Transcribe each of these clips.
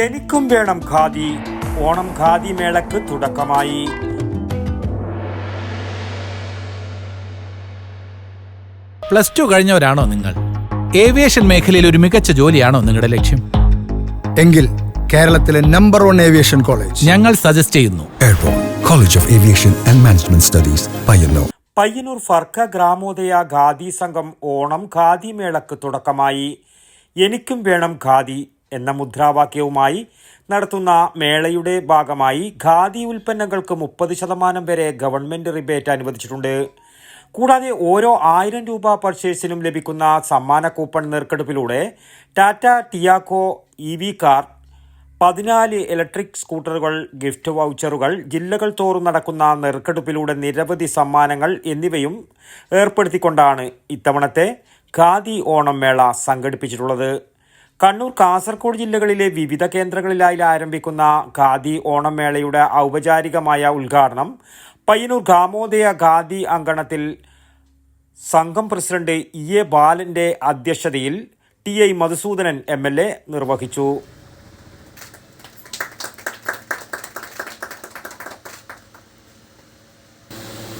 എനിക്കും വേണം ഖാദി. ഓണം ഖാദി മേളക്ക് തുടക്കമായി. പ്ലസ് ടു കഴിഞ്ഞവരാണോ നിങ്ങൾ? ഏവിയേഷൻ മേഖലയിൽ ഒരു മികച്ച ജോലിയാണോ നിങ്ങളുടെ ലക്ഷ്യം? എങ്കിൽ കേരളത്തിലെ നമ്പർ വൺ ഏവിയേഷൻ കോളേജ് ഞങ്ങൾ സജസ്റ്റ് ചെയ്യുന്നു. College of aviation and management studies Payyanur. Payyanur Firka Gramodaya Khadi Sangham Onam khadi മേളക്ക് തുടക്കമായി. എനിക്കും വേണം ഖാദി. എന്ന മുദ്രാവാക്യവുമായി നടത്തുന്ന മേളയുടെ ഭാഗമായി ഖാദി ഉൽപ്പന്നങ്ങൾക്ക് മുപ്പത് ശതമാനം വരെ ഗവൺമെന്റ് റിബേറ്റ് അനുവദിച്ചിട്ടുണ്ട്. കൂടാതെ ഓരോ ആയിരം രൂപ പർച്ചേസിനും ലഭിക്കുന്ന സമ്മാന coupon നേർക്കെടുപ്പിലൂടെ Tata Tiago E V car പതിനാല് ഇലക്ട്രിക് സ്കൂട്ടറുകൾ ഗിഫ്റ്റ് വൗച്ചറുകൾ ജില്ലകൾ തോറും നടക്കുന്ന നെറുക്കെടുപ്പിലൂടെ നിരവധി സമ്മാനങ്ങൾ എന്നിവയും ഏർപ്പെടുത്തിക്കൊണ്ടാണ് ഇത്തവണത്തെ ഖാദി ഓണം മേള സംഘടിപ്പിച്ചിട്ടുള്ളത്. കണ്ണൂർ കാസർഗോഡ് ജില്ലകളിലെ വിവിധ കേന്ദ്രങ്ങളിലായി ആരംഭിക്കുന്ന ഖാദി ഓണമേളയുടെ ഔപചാരികമായ ഉദ്ഘാടനം പയ്യന്നൂർ ഗാമോദയ ഖാദി അങ്കണത്തിൽ സംഘം പ്രസിഡന്റ് ഇ എ ബാലന്റെ അധ്യക്ഷതയിൽ T I Madhusudanan M L A നിർവഹിച്ചു.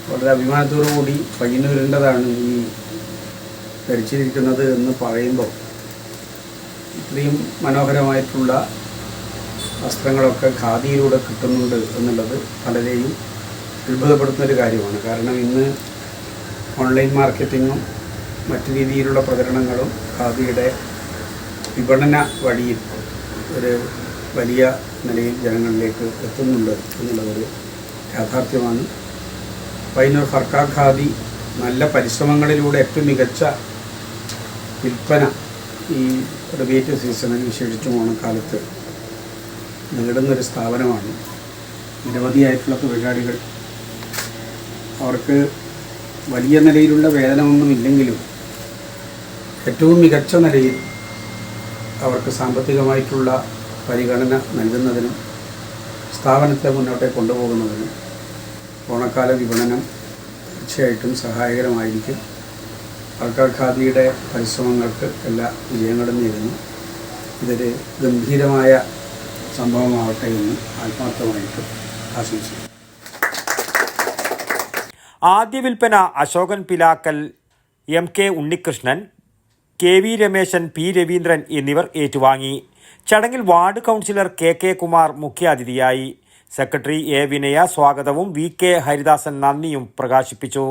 വളരെ അഭിമാനത്തോടു കൂടി പയ്യന്നൂരിന്റെതാണ് ഈ ധരിച്ചിരിക്കുന്നത് എന്ന് പറയുമ്പോൾ ഇത്രയും മനോഹരമായിട്ടുള്ള വസ്ത്രങ്ങളൊക്കെ ഖാദിയിലൂടെ കിട്ടുന്നുണ്ട് എന്നുള്ളത് പലരെയും അത്ഭുതപ്പെടുത്തുന്ന ഒരു കാര്യമാണ്. കാരണം ഇന്ന് ഓൺലൈൻ മാർക്കറ്റിങ്ങും മറ്റു രീതിയിലുള്ള പ്രചരണങ്ങളും ഖാദിയുടെ വിപണന വഴിയിൽ ഒരു വലിയ നിലയിൽ ജനങ്ങളിലേക്ക് എത്തുന്നുണ്ട് എന്നുള്ളതൊരു യാഥാർത്ഥ്യമാണ്. പൈനൂർ ഫർക്കാർ ഖാദി നല്ല പരിശ്രമങ്ങളിലൂടെ ഏറ്റവും മികച്ച വിൽപ്പന ഈ റിബേറ്റ് സീസണിൽ വിശേഷിച്ചും ഓണക്കാലത്ത് നേടുന്നൊരു സ്ഥാപനമാണ്. നിരവധിയായിട്ടുള്ള തൊഴിലാളികൾ. അവർക്ക് വലിയ നിലയിലുള്ള വേതനമൊന്നും ഇല്ലെങ്കിലും ഏറ്റവും മികച്ച നിലയിൽ അവർക്ക് സാമ്പത്തികമായിട്ടുള്ള പരിഗണന നൽകുന്നതിനും സ്ഥാപനത്തെ മുന്നോട്ട് കൊണ്ടുപോകുന്നതിനും ഓണക്കാല വിപണനം തീർച്ചയായിട്ടും സഹായകരമായിരിക്കും. ആൾക്കാർ ഖാദിയുടെ പരിശ്രമങ്ങൾക്ക് എല്ലാ വിജയങ്ങളും നേരുന്നു ഇതൊരു ഗംഭീരമായ സംഭവമാവട്ടെ എന്ന് ആത്മാർത്ഥമായിട്ട് ആശംസിക്കുന്നു. ആദ്യ വിൽപ്പന Ashokan Pilakkal M K Unnikrishnan K V Ramesan P Raveendran എന്നിവർ ഏറ്റുവാങ്ങി. ചടങ്ങിൽ ward councillor K K Kumar മുഖ്യാതിഥിയായി. സെക്രട്ടറി എ വിനയ സ്വാഗതവും വി കെ ഹരിദാസൻ നന്ദിയും പ്രകാശിപ്പിച്ചു.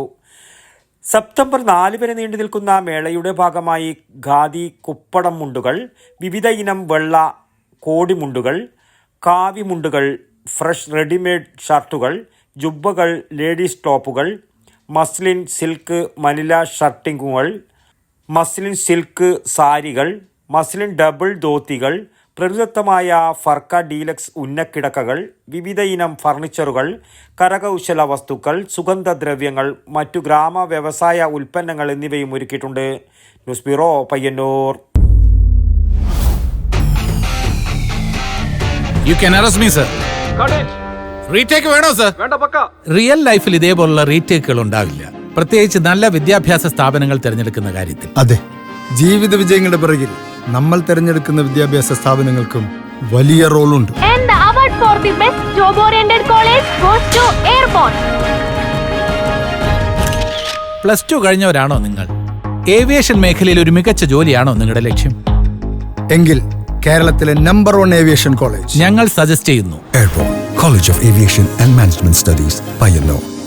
സെപ്റ്റംബർ നാല് വരെ നീണ്ടു നിൽക്കുന്ന മേളയുടെ ഭാഗമായി ഖാദി കുപ്പടം മുണ്ടുകൾ വിവിധ ഇനം വെള്ള കോടിമുണ്ടുകൾ കാവിമുണ്ടുകൾ ഫ്രഷ് റെഡിമെയ്ഡ് ഷർട്ടുകൾ ജുബ്ബകൾ ലേഡീസ് ടോപ്പുകൾ മസ്ലിൻ സിൽക്ക് മനില ഷർട്ടിങ്ങുകൾ മസ്ലിൻ സിൽക്ക് സാരികൾ മസ്ലിൻ ഡബിൾ ധോത്തികൾ പ്രകൃതമായ ഫർക്ക ഡീലക്സ് ഉന്നക്കിടക്കകൾ വിവിധ ഇനം ഫർണിച്ചറുകൾ കരകൗശല വസ്തുക്കൾ സുഗന്ധദ്രവ്യങ്ങൾ മറ്റു ഗ്രാമ വ്യവസായ ഉൽപ്പന്നങ്ങൾ എന്നിവയും ഒരുക്കിയിട്ടുണ്ട്. News bureau Payyanur. You can arrest me sir retake വേണോ സർ വേണ്ട പക്ക. റിയൽ ലൈഫിൽ ഇതേപോലുള്ള റീടേക്കുകൾ ഉണ്ടാവില്ല. പ്രത്യേകിച്ച് നല്ല വിദ്യാഭ്യാസ സ്ഥാപനങ്ങൾ തിരഞ്ഞെടുക്കുന്ന കാര്യത്തിൽ. അതെ. ജീവിത വിജയങ്ങളുടെ പിറകിൽ നമ്മൾ തിരഞ്ഞെടുക്കുന്ന വിദ്യാഭ്യാസ സ്ഥാപനങ്ങൾക്കും വലിയ റോളുണ്ട്. പ്ലസ് ടു കഴിഞ്ഞവരാണോ നിങ്ങൾ? ഏവിയേഷൻ മേഖലയിൽ ഒരു മികച്ച ജോലിയാണോ നിങ്ങളുടെ ലക്ഷ്യം? എങ്കിൽ കേരളത്തിലെ നമ്പർ വൺ ഏവിയേഷൻ കോളേജ് ഞങ്ങൾ സജസ്റ്റ് ചെയ്യുന്നു. Airport college of aviation and management studies Payyanur.